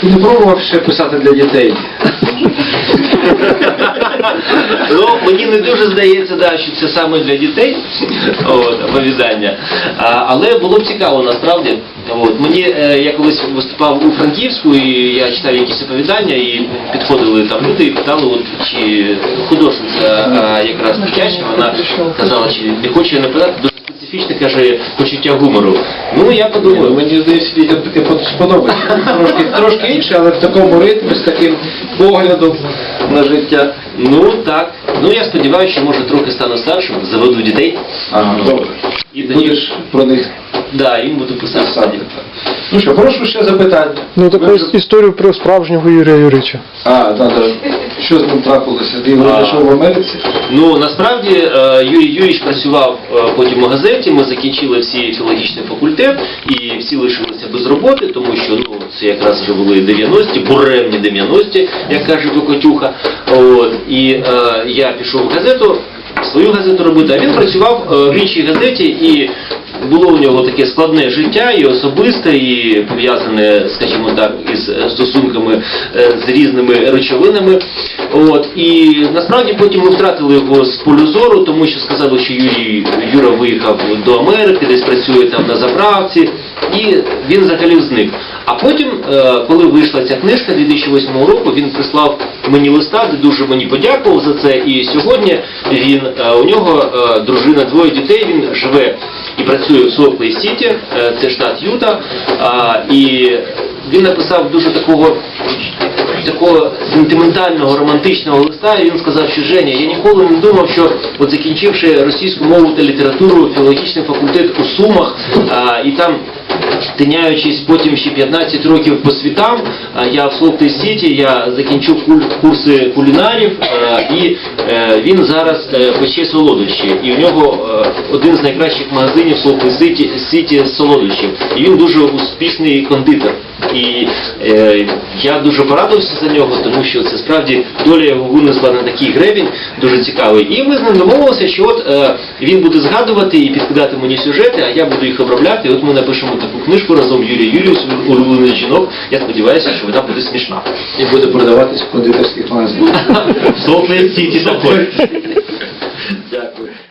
Ти не пробував ще писати для дітей? Ну, мені не дуже здається, да, що це саме для дітей оповідання. Але було б цікаво насправді. От, мені е, я колись виступав у Франківську, і я читав якісь оповідання, і підходили там люди і питали, от, чи художниця якраз дитяча, вона казала, чи не хоче написати дуже специфічне, каже, почуття гумору. Ну, я подумав, Мені здається, дітям таке под- сподобається. Трошки, трошки інше, але в такому ритмі, з таким поглядом на життя. ну так. Ну я сподіваюся, що може трохи стану старшим, заведу дітей. Ага, добре. І Будеш про них да, їм буду писати. Ну що, прошу ще запитання. Ну Ви таку вже- історію про справжнього Юрія Юрійовича. А, так, так. Що з ним трапилося? Його А. знайшов в Америці? Ну насправді е, Юрій Юрійович працював е, потім у газеті. Ми закінчили всі філологічний факультет і всі лишилися без роботи, тому що ну це якраз вже були 90-ті, буремні 90-ті, як каже Кокотюха. От і е, я пішов в газету. Свою газету робити, а він працював е, в іншій газеті і було у нього таке складне життя, і особисте, і пов'язане, скажімо так, із е, стосунками е, з різними речовинами. От і насправді потім ми втратили його з полю зору, тому що сказали, що Юрій Юра виїхав до Америки, десь працює там на заправці, і він взагалі зник. А потім, е, коли вийшла ця книжка 2008 року, він прислав мені листа, де дуже мені подякував за це. І сьогодні він у нього дружина, двоє дітей. Він живе працює в Соклей Сіті, е, це штат Юта. І він написав дуже такого такого сентиментального, романтичного листа, і він сказав, що Женя, я ніколи не думав, що от закінчивши російську мову та літературу, філологічний факультет у Сумах, і там тиняючись потім ще 15 років по світам, я в Солтей Сіті, я закінчив курси кулінарів, і е, він зараз е, пече солодощі. І у нього е, один з найкращих магазинів Солтей Сіті, Сіті солодощів. І він дуже успішний кондитер. І е, я дуже порадився за нього, тому що це справді доля його винесла на такий гребінь, дуже цікавий. І ми з ним домовилися, що от е, він буде згадувати і підкидати мені сюжети, а я буду їх обробляти. І от ми напишемо таку книжку разом Юрій Юрійович, улюблений жінок. Я сподіваюся, що вона буде смішна. І буде продаватись в кондитерських магазинах. Солтний Сіті також. Да.